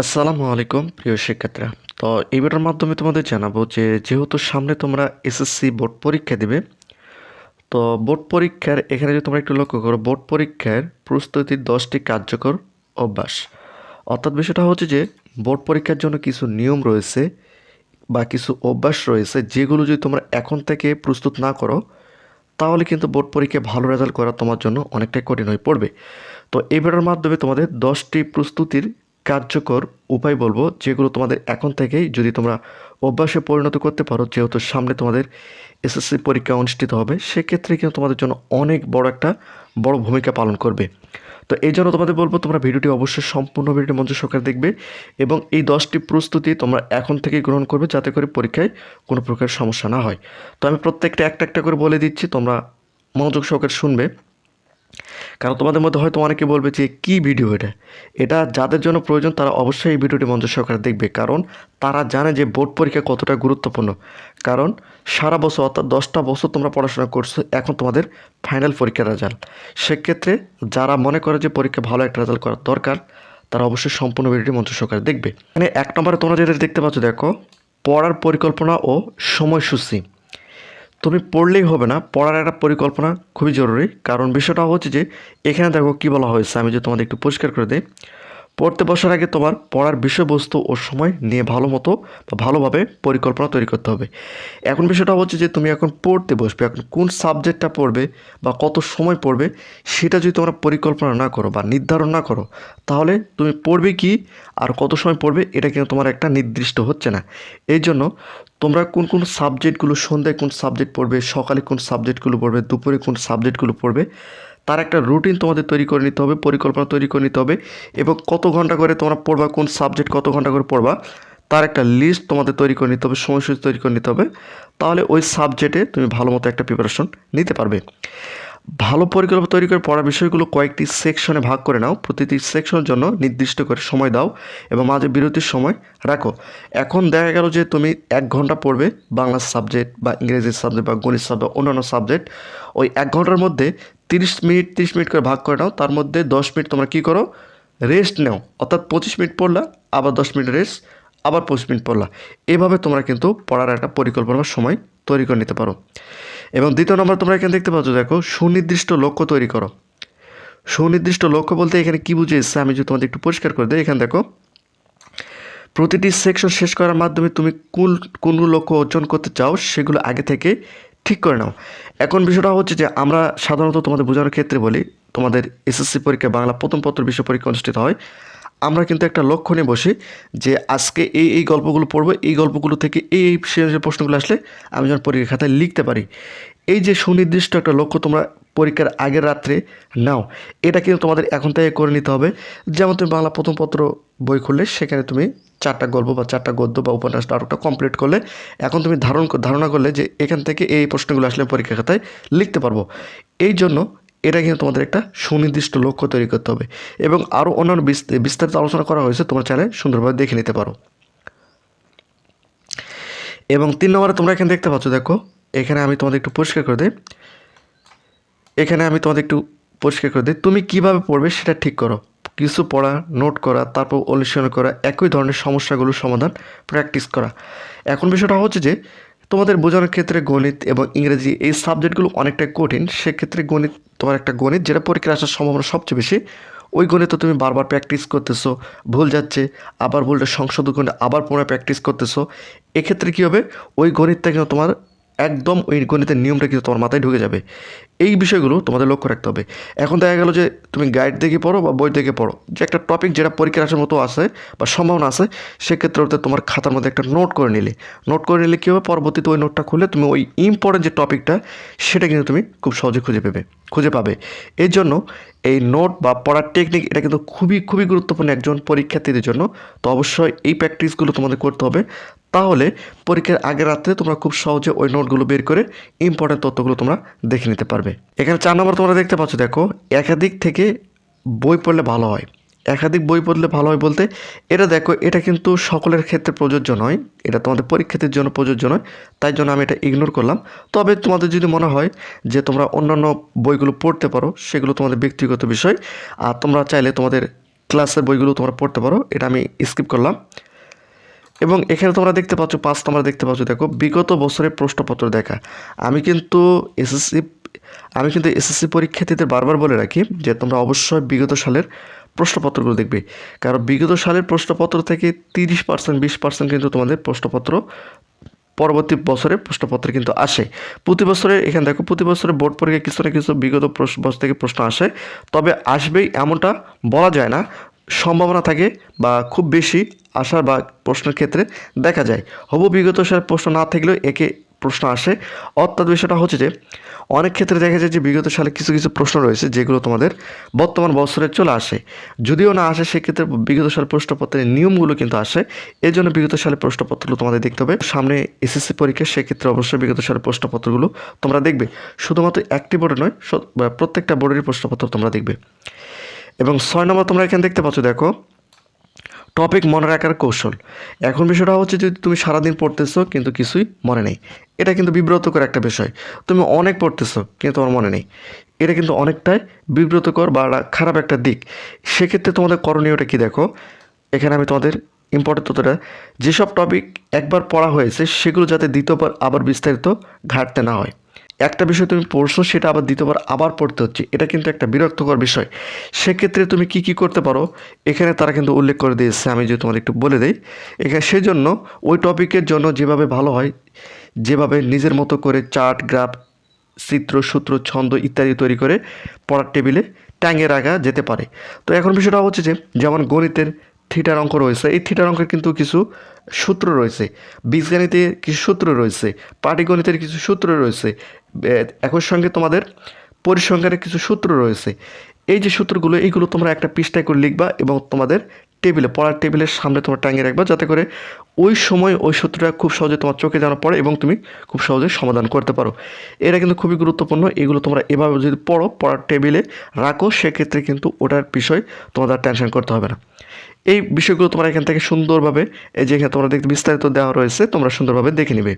আসসালামু আলাইকুম, প্রিয় শিক্ষার্থীরা। তো এই ভিডিওর মাধ্যমে তোমাদের জানাব যে, যেহেতু সামনে তোমরা এসএসসি বোর্ড পরীক্ষা দিবে, তো বোর্ড পরীক্ষার এখানে যদি তোমরা একটু লক্ষ্য করো, বোর্ড পরীক্ষার প্রস্তুতির দশটি কার্যকর অভ্যাস। অর্থাৎ বিষয়টা হচ্ছে যে, বোর্ড পরীক্ষার জন্য কিছু নিয়ম রয়েছে বা কিছু অভ্যাস রয়েছে, যেগুলো যদি তোমরা এখন থেকে প্রস্তুত না করো, তাহলে কিন্তু বোর্ড পরীক্ষায় ভালো রেজাল্ট করা তোমার জন্য অনেকটাই কঠিন হয়ে পড়বে। তো এই ভিডিওর মাধ্যমে তোমাদের দশটি প্রস্তুতির কার্যকর উপায় বলব, যেগুলো তোমাদের এখন থেকেই যদি তোমরা অভ্যাসে পরিণত করতে পারো, যেহেতু সামনে তোমাদের এসএসসি পরীক্ষা অনুষ্ঠিত হবে, সেক্ষেত্রে কিন্তু তোমাদের জন্য অনেক বড় একটা বড় ভূমিকা পালন করবে। তো এই জন্য তোমাদের বলব, তোমরা ভিডিওটি অবশ্যই সম্পূর্ণ ভিডিওটি মঞ্চ সরকার দেখবে এবং এই দশটি প্রস্তুতি তোমরা এখন থেকেই গ্রহণ করবে, যাতে করে পরীক্ষায় কোনো প্রকার সমস্যা না হয়। তো আমি প্রত্যেকটা একটা একটা করে বলে দিচ্ছি, তোমরা মনোযোগ সহকারে শুনবে। কারণ তোমাদের মধ্যে হয়তো অনেকে বলবে যে, কী ভিডিও এটা? এটা যাদের জন্য প্রয়োজন, তারা অবশ্যই এই ভিডিওটি মঞ্চ সহকারে দেখবে। কারণ তারা জানে যে বোর্ড পরীক্ষা কতটা গুরুত্বপূর্ণ। কারণ সারা বছর, অর্থাৎ দশটা বছর তোমরা পড়াশোনা করছ, এখন তোমাদের ফাইনাল পরীক্ষার রেজাল্ট সেক্ষেত্রে যারা মনে করে যে পরীক্ষা ভালো একটা রেজাল্ট করার দরকার, তারা অবশ্যই সম্পূর্ণ ভিডিওটি মঞ্চ সহকারে দেখবে। মানে এক নম্বরে তোমরা যেটা দেখতে পাচ্ছ, দেখো, পড়ার পরিকল্পনা ও সময়সূচি। তুমি পড়লেই হবে না, পড়ার একটা পরিকল্পনা খুবই জরুরি। কারণ বিষয়টা হচ্ছে যে, এখানে দেখো কী বলা হয়েছে, আমি যদি তোমাদের একটু পরিষ্কার করে দিই। পড়তে বসার আগে তোমার পড়ার বিষয়বস্তু ও সময় নিয়ে ভালো মতো বা ভালোভাবে পরিকল্পনা তৈরি করতে হবে। এখন বিষয়টা হচ্ছে যে, তুমি এখন পড়তে বসবে, এখন কোন সাবজেক্টটা পড়বে বা কত সময় পড়বে, সেটা যদি তোমরা পরিকল্পনা না করো বা নির্ধারণ না করো, তাহলে তুমি পড়বে কি আর কত সময় পড়বে, এটা কিন্তু তোমার একটা নির্দিষ্ট হচ্ছে না। এই জন্য তোমরা কোন কোন সাবজেক্টগুলো সন্ধ্যায় কোন সাবজেক্ট পড়বে, সকালে কোন সাবজেক্টগুলো পড়বে, দুপুরে কোন সাবজেক্টগুলো পড়বে, তার একটা রুটিন তোমাদের তৈরি করে নিতে হবে, পরিকল্পনা তৈরি করে নিতে হবে এবং কত ঘণ্টা করে তোমরা পড়বা, কোন সাবজেক্ট কত ঘণ্টা করে পড়বা, তার একটা লিস্ট তোমাদের তৈরি করে নিতে হবে, সময়সূচি তৈরি করে নিতে হবে। তাহলে ওই সাবজেক্টে তুমি ভালো মতো একটা প্রিপারেশন নিতে পারবে। ভালো পরিকল্পনা তৈরি করে পড়ার বিষয়গুলো কয়েকটি সেকশনে ভাগ করে নাও। প্রতিটি সেকশনের জন্য নির্দিষ্ট করে সময় দাও এবং মাঝে বিরতির সময় রাখো। এখন দেখা গেল যে তুমি এক ঘণ্টা পড়বে বাংলা সাবজেক্ট বা ইংরেজি সাবজেক্ট বা গণিত সাবজেক্ট অন্যান্য সাবজেক্ট। ওই এক ঘণ্টার মধ্যে তিরিশ মিনিট তিরিশ মিনিট করে ভাগ করে নাও। তার মধ্যে দশ মিনিট তোমরা কী করো? রেস্ট নাও। অর্থাৎ পঁচিশ মিনিট পড়লা, আবার দশ মিনিট রেস্ট, আবার পঁচিশ মিনিট পড়লা। এভাবে তোমরা কিন্তু পড়ার একটা পরিকল্পনা বা সময় তৈরি করে নিতে পারো। এবং দ্বিতীয় নম্বর তোমরা এখানে দেখতে পাচ্ছ, দেখো, সুনির্দিষ্ট লক্ষ্য তৈরি করো। সুনির্দিষ্ট লক্ষ্য বলতে এখানে কী বুঝে এসছে আমি যদি তোমাদের একটু পরিষ্কার করে দিই, এখানে দেখো, প্রতিটি সেকশন শেষ করার মাধ্যমে তুমি কোন কোন লক্ষ্য অর্জন করতে চাও, সেগুলো আগে থেকে ঠিক করে নাও। এখন বিষয়টা হচ্ছে যে, আমরা সাধারণত তোমাদের বোঝানোর ক্ষেত্রে বলি, তোমাদের এসএসসি পরীক্ষা বাংলা প্রথম পত্র বিষয় পরীক্ষা অনুষ্ঠিত হয়। আমরা কিন্তু একটা লক্ষ্য নিয়ে বসি যে আজকে এই এই গল্পগুলো পড়ব, এই গল্পগুলো থেকে এই এই প্রশ্নগুলো আসলে আমি যেন পরীক্ষা খাতায় লিখতে পারি। এই যে সুনির্দিষ্ট একটা লক্ষ্য তোমরা পরীক্ষার আগের রাত্রে নাও, এটা কিন্তু তোমাদের এখন থেকে করে নিতে হবে। যেমন তুমি বাংলা প্রথম পত্র বই খুললে, সেখানে তুমি চারটা গল্প বা চারটা গদ্য বা উপন্যাস নাটকটা কমপ্লিট করলে, এখন তুমি ধারণ, ধারণা করলে যে এখান থেকে এই প্রশ্নগুলো আসলে পরীক্ষা খাতায় লিখতে পারব। এই জন্য এটা কিন্তু তোমাদের একটা সুনির্দিষ্ট লক্ষ্য তৈরি করতে হবে। এবং আরও অন্যান্য বিস্ত- বিস্তারিত আলোচনা করা হয়েছে, তোমার চ্যানেলে সুন্দরভাবে দেখে নিতে পারো। এবং তিন নম্বরে তোমরা এখানে দেখতে পাচ্ছ, দেখো, এখানে আমি তোমাদের একটু পরিষ্কার করে দিই। এখানে আমি তোমাদের একটু পরিষ্কার করে দিই, তুমি কীভাবে পড়বে সেটা ঠিক করো। কিছু পড়া, নোট করা, তারপর অনুশীলন করা, একই ধরনের সমস্যাগুলোর সমাধান প্র্যাকটিস করা। এখন বিষয়টা হচ্ছে যে, তোমাদের বোঝানোর ক্ষেত্রে গণিত এবং ইংরেজি এই সাবজেক্টগুলো অনেকটাই কঠিন, সেক্ষেত্রে গণিত তোমার একটা গণিত যেটা পরীক্ষা আসার সম্ভাবনা সবচেয়ে বেশি, ওই গণিত তুমি বারবার প্র্যাকটিস করতেছো, ভুল যাচ্ছে, আবার ভুলটা সংশোধন করে আবার পুনরায় প্র্যাকটিস করতেছো, এক্ষেত্রে কী হবে? ওই গণিতটা কিন্তু তোমার একদম ওই গণিতের নিয়মটা কিন্তু তোমার মাথায় ঢুকে যাবে। এই বিষয়গুলো তোমাদের লক্ষ্য রাখতে হবে। এখন দেখা গেল যে তুমি গাইড দেখে পড়ো বা বই দেখে পড়ো। যে একটা টপিক যেটা পরীক্ষার আসার মতো আছে বা সম্ভাবনা আছে, সেক্ষেত্রে ওতে তোমার খাতার মধ্যে একটা নোট করে নিলে। নোট করে নিলে কী হবে? পরবর্তীতে ওই নোটটা খুলে তুমি ওই ইম্পর্টেন্ট যে টপিকটা সেটা কিন্তু তুমি খুব সহজে খুঁজে পেবে, খুঁজে পাবে। এর জন্য এই নোট বা পড়ার টেকনিক এটা কিন্তু খুবই খুবই গুরুত্বপূর্ণ একজন পরীক্ষার্থীদের জন্য। তো অবশ্যই এই প্র্যাকটিসগুলো তোমাদের করতে হবে। তাহলে পরীক্ষার আগের রাত্রে তোমরা খুব সহজে ওই নোটগুলো বের করে ইম্পর্টেন্ট তথ্যগুলো তোমরা দেখে নিতে পারবে। এখানে চার নম্বর তোমরা দেখতে পাচ্ছ, দেখো, একাধিক থেকে বই পড়লে ভালো হয়। একাধিক বই পড়লে ভালো হয় বলতে, এটা দেখো, এটা কিন্তু সকলের ক্ষেত্রে প্রযোজ্য নয়। এটা তোমাদের পরীক্ষার্থীর জন্য প্রযোজ্য নয়, তাই জন্য আমি এটা ইগনোর করলাম। তবে তোমাদের যদি মনে হয় যে তোমরা অন্যান্য বইগুলো পড়তে পারো, সেগুলো তোমাদের ব্যক্তিগত বিষয়। আর তোমরা চাইলে তোমাদের ক্লাসের বইগুলো তোমরা পড়তে পারো, এটা আমি স্কিপ করলাম। এবং এখানে তোমরা দেখতে পাচ্ছ, পাঁচ তোমরা দেখতে পাচ্ছ, দেখো, বিগত বছরের প্রশ্নপত্র দেখা। আমি কিন্তু এসএসসি আমি কিন্তু এসএসসি পরীক্ষার্থীদের বারবার বলে রাখি যে তোমরা অবশ্যই বিগত সালের প্রশ্নপত্রগুলো দেখবে। কারণ বিগত সালের প্রশ্নপত্র থেকে তিরিশ পার্সেন্ট বিশ পার্সেন্ট কিন্তু তোমাদের প্রশ্নপত্র পরবর্তী বছরে প্রশ্নপত্রে কিন্তু আসে। প্রতি বছরে, এখানে দেখো, প্রতি বছরে বোর্ড পরীক্ষা কিছু না কিছু বিগত বছর থেকে প্রশ্ন আসে। তবে আসবেই এমনটা বলা যায় না, সম্ভাবনা থাকে বা খুব বেশি আসার বা প্রশ্নের ক্ষেত্রে দেখা যায়। হবু বিগত সালের প্রশ্ন না থাকলেও একে প্রশ্ন আসে। অর্থাৎ বিষয়টা হচ্ছে যে, অনেক ক্ষেত্রে দেখা যায় যে বিগত সালে কিছু কিছু প্রশ্ন রয়েছে যেগুলো তোমাদের বর্তমান বছরে চলে আসে। যদিও না আসে, সেক্ষেত্রে বিগত সালের প্রশ্নপত্রের নিয়মগুলো কিন্তু আসে। এই জন্য বিগত সালের প্রশ্নপত্রগুলো তোমাদের দেখতে হবে। সামনে এসএসসি পরীক্ষা, সেক্ষেত্রে অবশ্যই বিগত সালের প্রশ্নপত্রগুলো তোমরা দেখবে। শুধুমাত্র একটি বোর্ডে নয় প্রত্যেকটা বোর্ডেরই প্রশ্নপত্র তোমরা দেখবে। এবং ছয় নম্বর তোমরা এখানে দেখতে পাচ্ছ, দেখো টপিক মনে রাখার কৌশল। এখন বিষয়টা হচ্ছে যদি তুমি সারাদিন পড়তেছো, কিন্তু কিছুই মনে নেই। এটা কিন্তু বিব্রতকর একটা বিষয়। তুমি অনেক পড়তেছো, কিন্তু তোমার মনে নেই। এটা কিন্তু অনেকটাই বিব্রতকর বা খারাপ একটা দিক। সেক্ষেত্রে তোমাদের করণীয়টা কি দেখো? এখানে আমি তোমাদের ইম্পর্টেন্ট তথ্যটা, যেসব টপিক একবার পড়া হয়েছে, সেগুলো যাতে দ্বিতীয়বার আবার বিস্তারিত ঘাটতে না হয়। একটা বিষয় তুমি পড়ছো, সেটা আবার দ্বিতীয়বার আবার পড়তে হচ্ছে। এটা কিন্তু একটা বিরক্তকর বিষয়। সেক্ষেত্রে তুমি কি কি করতে পারো, এখানে তারা কিন্তু উল্লেখ করে দিয়েছে, আমি যদি তোমাদের একটু বলে দিই। এখানে সেজন্য ওই টপিকের জন্য যেভাবে ভালো হয়, যেভাবে নিজের মতো করে চার্ট, গ্রাফ, চিত্র, সূত্র, ছন্দ ইত্যাদি তৈরি করে পড়ার টেবিলে টাঙিয়ে রাখা যেতে পারে। তো এখন বিষয়টা হচ্ছে যে, যেমন গণিতের থিটার অঙ্ক রয়েছে। এই থিটার অঙ্কের কিন্তু কিছু সূত্র রয়েছে। বীজগণিতে কিছু সূত্র রয়েছে, পাটিগণিতের কিছু সূত্র রয়েছে একই সঙ্গে তোমাদের পরিসংখ্যানের কিছু সূত্র রয়েছে। এই যে সূত্রগুলো, এইগুলো তোমরা একটা পৃষ্ঠায় করে লিখবা এবং তোমাদের টেবিলে, পড়ার টেবিলের সামনে তোমার টাঙিয়ে রাখবা যাতে করে ওই সময় ওই সূত্রটা খুব সহজে তোমার চোখে যেন পড়ে এবং তুমি খুব সহজে সমাধান করতে পারো। এটা কিন্তু খুবই গুরুত্বপূর্ণ, এগুলো তোমরা এভাবে যদি পড়ো, পড়ার টেবিলে রাখো, সেক্ষেত্রে কিন্তু ওটার বিষয় তোমাদের আর টেনশন করতে হবে না। এই বিষয়গুলো তোমরা এখান থেকে সুন্দরভাবে, এই যে এখানে তোমরা দেখতে বিস্তারিত দেওয়া রয়েছে, তোমরা সুন্দরভাবে দেখে নিবে।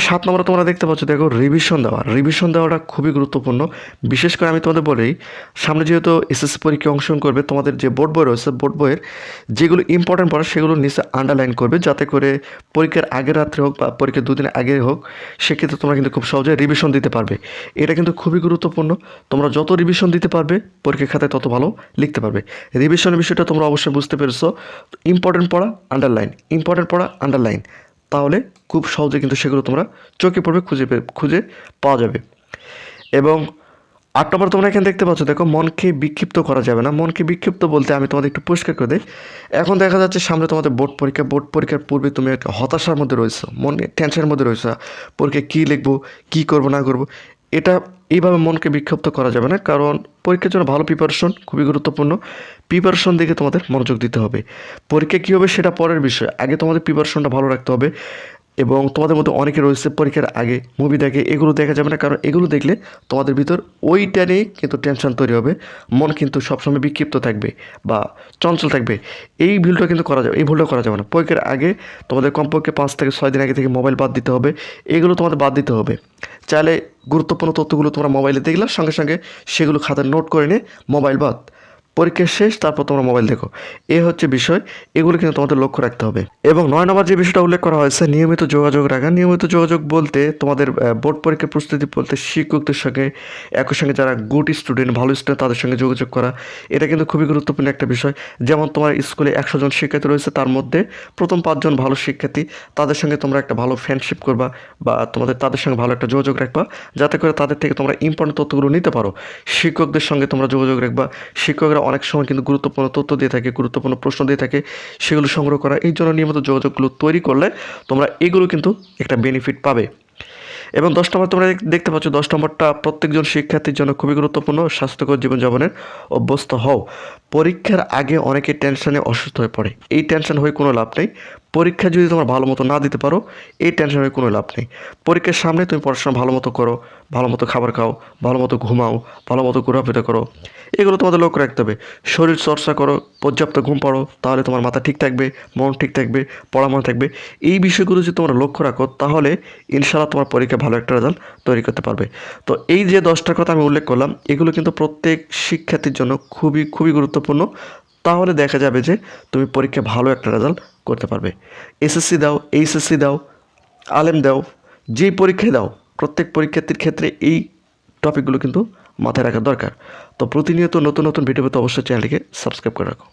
সাত নম্বরে তোমরা দেখতে পাচ্ছ, দেখো রিভিশন দেওয়া। রিভিশন দেওয়াটা খুবই গুরুত্বপূর্ণ। বিশেষ করে আমি তোমাদের বলি, সামনে যেহেতু এসএসসি পরীক্ষা অংশগ্রহণ করবে, তোমাদের যে বোর্ড বই রয়েছে বোর্ড বইয়ের যেগুলো ইম্পর্টেন্ট পড়া, সেগুলো নিচে আন্ডারলাইন করবে, যাতে করে পরীক্ষার আগের রাত্রে হোক বা পরীক্ষার দুদিন আগে হোক, সেক্ষেত্রে তোমরা কিন্তু খুব সহজে রিভিশন দিতে পারবে। এটা কিন্তু খুবই গুরুত্বপূর্ণ। তোমরা যত রিভিশন দিতে পারবে পরীক্ষা খাতায় তত ভালো লিখতে পারবে। রিভিশনের বিষয়টা তোমরা অবশ্যই বুঝতে পেরেছ। ইম্পর্টেন্ট পড়া আন্ডারলাইন ইম্পর্টেন্ট পড়া আন্ডারলাইন তাহলে খুব সহজে কিন্তু সেগুলো তোমরা চোখে পড়বে, খুঁজে খুঁজে পাওয়া যাবে। এবং আট নম্বর তোমরা এখানে দেখতে পাচ্ছ, দেখো মনকে বিক্ষিপ্ত করা যাবে না। মনকে বিক্ষিপ্ত বলতে আমি তোমাদের একটু পরিষ্কার করে দিই। এখন দেখা যাচ্ছে সামনে তোমাদের বোর্ড পরীক্ষা। বোর্ড পরীক্ষার পূর্বে তুমি একটা হতাশার মধ্যে রয়েছো, মনে টেনশনের মধ্যে রয়েছো। পরীক্ষায় কী লিখব, কী করব, না করব? এটা এইভাবে মনকে বিক্ষিপ্ত করা যাবে না, কারণ পরীক্ষার জন্য ভালো প্রিপারেশন খুবই গুরুত্বপূর্ণ। প্রিপারেশন দিকে তোমাদের মনোযোগ দিতে হবে। পরীক্ষা কী হবে সেটা পরের বিষয়। আগে তোমাদের প্রিপারেশনটা ভালো রাখতে হবে। এবং তোমাদের মধ্যে অনেকে রয়েছে পরীক্ষার আগে মুভি দেখে, এগুলো দেখা যাবে না, কারণ এগুলো দেখলে তোমাদের ভিতর ওইটা নিয়ে কিন্তু টেনশন তৈরি হবে। মন কিন্তু সবসময় বিক্ষিপ্ত থাকবে বা চঞ্চল থাকবে। এই ভুলটা কিন্তু করা যাবে, এই ভুলটা করা যাবে না। পরীক্ষার আগে তোমাদের কমপক্ষে পাঁচ থেকে ছয় দিন আগে থেকে মোবাইল বাদ দিতে হবে, এগুলো তোমাদের বাদ দিতে হবে। চাইলে গুরুত্বপূর্ণ তথ্যগুলো তোমরা মোবাইলে দেখলে, সঙ্গে সঙ্গে সেগুলো খাতায় নোট করে নিয়ে মোবাইল বাদ। পরীক্ষা শেষ, তারপর তোমরা মোবাইল দেখো। এ হচ্ছে বিষয়, এগুলো কিন্তু তোমাদের লক্ষ্য রাখতে হবে। এবং নয় নম্বর যে বিষয়টা উল্লেখ করা হয়েছে, নিয়মিত যোগাযোগ রাখা। নিয়মিত যোগাযোগ বলতে তোমাদের বোর্ড পরীক্ষার প্রস্তুতি বলতে শিক্ষকদের সঙ্গে, একই সঙ্গে যারা গুড স্টুডেন্ট ভালো স্টুডেন্ট তাদের সঙ্গে যোগাযোগ করা। এটা কিন্তু খুবই গুরুত্বপূর্ণ একটা বিষয়। যেমন তোমার স্কুলে একশো জন শিক্ষার্থী রয়েছে, তার মধ্যে প্রথম পাঁচজন ভালো শিক্ষার্থী। তাদের সঙ্গে তোমরা একটা ভালো ফ্রেন্ডশিপ করবা বা তোমাদের, তাদের সঙ্গে ভালো একটা যোগাযোগ রাখবা। যাতে করে তাদের থেকে তোমরা ইম্পর্টেন্ট তথ্যগুলো নিতে পারো। শিক্ষকদের সঙ্গে তোমরা যোগাযোগ রাখবা। শিক্ষকরা অনেক সময় কিন্তু গুরুত্বপূর্ণ তথ্য দিয়ে থাকে, গুরুত্বপূর্ণ প্রশ্ন দিয়ে থাকে, সেগুলো সংগ্রহ করা, এই জন্য নিয়মিত যোগাযোগগুলো তৈরি করলে তোমরা এগুলো কিন্তু একটা বেনিফিট পাবে। এবং দশ নম্বর তোমরা দেখতে পাচ্ছ দশ নম্বরটা প্রত্যেকজন শিক্ষার্থীর জন্য খুবই গুরুত্বপূর্ণ, স্বাস্থ্যকর জীবনযাপনের অভ্যস্ত হও। পরীক্ষার আগে অনেকে টেনশনে অসুস্থ হয়ে পড়ে। এই টেনশন হয়ে কোনো লাভ নেই। পরীক্ষা যদি তোমরা ভালো মতো না দিতে পারো, এই টেনশনের কোনো লাভ নেই। পরীক্ষার সামনে তুমি পড়াশোনা ভালো মতো করো, ভালো মতো খাবার খাও, ভালো মতো ঘুমাও, ভালো মতো ঘোরাফেরা করো, এগুলো তোমাদের লক্ষ্য রাখতে হবে। শরীর চর্চা করো, পর্যাপ্ত ঘুম পড়ো তাহলে তোমার মাথা ঠিক থাকবে, মন ঠিক থাকবে, পড়া মনে থাকবে। এই বিষয়গুলো যদি তোমরা লক্ষ্য রাখো, তাহলে ইনশাআল্লাহ তোমার পরীক্ষা ভালো একটা রেজাল্ট তৈরি করতে পারবে। তো এই যে দশটার কথা আমি উল্লেখ করলাম, এগুলো কিন্তু প্রত্যেক শিক্ষার্থীর জন্য খুবই খুবই গুরুত্বপূর্ণ। তাহলে দেখা যাবে যে তুমি পরীক্ষায় ভালো একটা রেজাল্ট করতে পারবে। এসএসসি দাও এইচএসসি দাও, আলেম দাও, যেই পরীক্ষায় দাও, প্রত্যেক পরীক্ষার্থীর ক্ষেত্রে এই টপিকগুলো কিন্তু মাথায় রাখা দরকার। তো প্রতিনিয়ত নতুন নতুন ভিডিও পেতে অবশ্যই চ্যানেলটিকে সাবস্ক্রাইব করে রাখো।